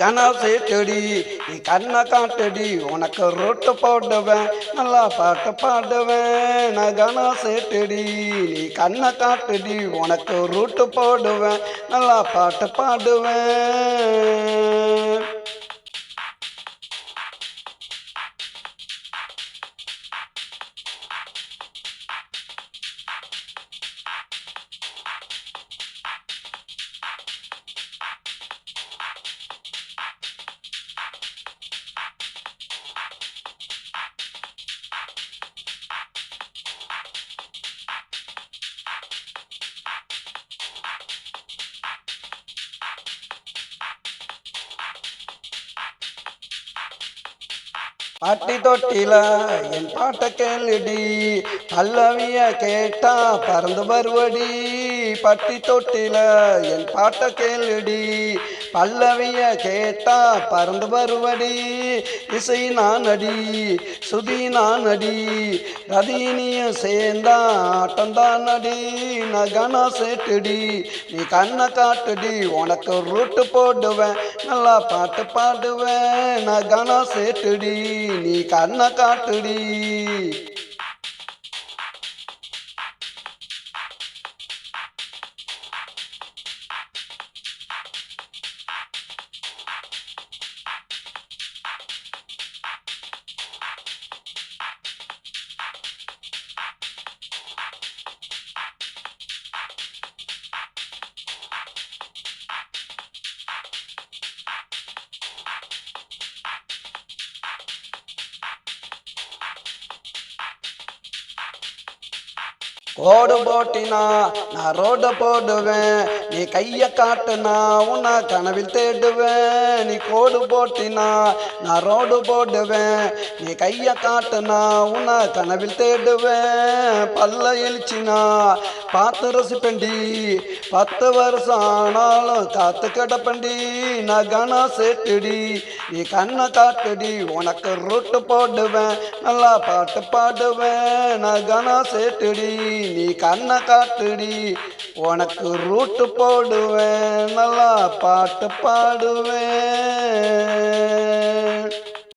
கனா செடி நீ கண்ணை காட்டடி உனக்கு ரொட்டு போடுவேன் நல்லா பாட்டு பாடுவேன். நான் கனா செடி நீ கண்ணை காட்டடி உனக்கு ரொட்டு போடுவேன் நல்லா பாட்டு பாடுவேன். பாட்டி தொட்டில என் பாட்ட கேளுடி. அல்லவிய கேட்டா பறந்து வருவடி. பட்டி தொட்டில என் பாட்ட கேளுடி. பல்லவிய கேட்டா பறந்து வருவடி. இசை நான் அடி சுதி நான் அடி ரதினிய சேர்ந்தா ஆட்டம்தான் அடி நகனா சேட்டுடி நீ கண்ணை காட்டுடி உனக்கு ரூட்டு போடுவேன் நல்லா பாட்டு பாடுவேன். நகனா சேட்டுடி நீ கண்ணை காட்டுடி. கோடு போட்டினா நான் ரோட போடுவேன். நீ கைய காட்டுனா உன்னை கனவில் தேடுவேன். நீ கோடு போட்டினா நான் ரோடு போடுவேன். நீ கைய காட்டுனா உன்னை கனவில் தேடுவேன். பல்ல எழுச்சினா பார்த்து ரசிப்பண்டி பத்து வருஷம் ஆனாலும் காத்து கிடப்பண்டி நான் கனா சேட்டுடி நீ கண்ணை காட்டுடி உனக்கு ரூட்டு போடுவேன். நல்லா பாட்டு பாடுவேன். நான் கனா சேட்டுடி நீ கண்ணை காட்டுடி உனக்கு ரூட்டு போடுவேன் நல்லா பாட்டு பாடுவேன்.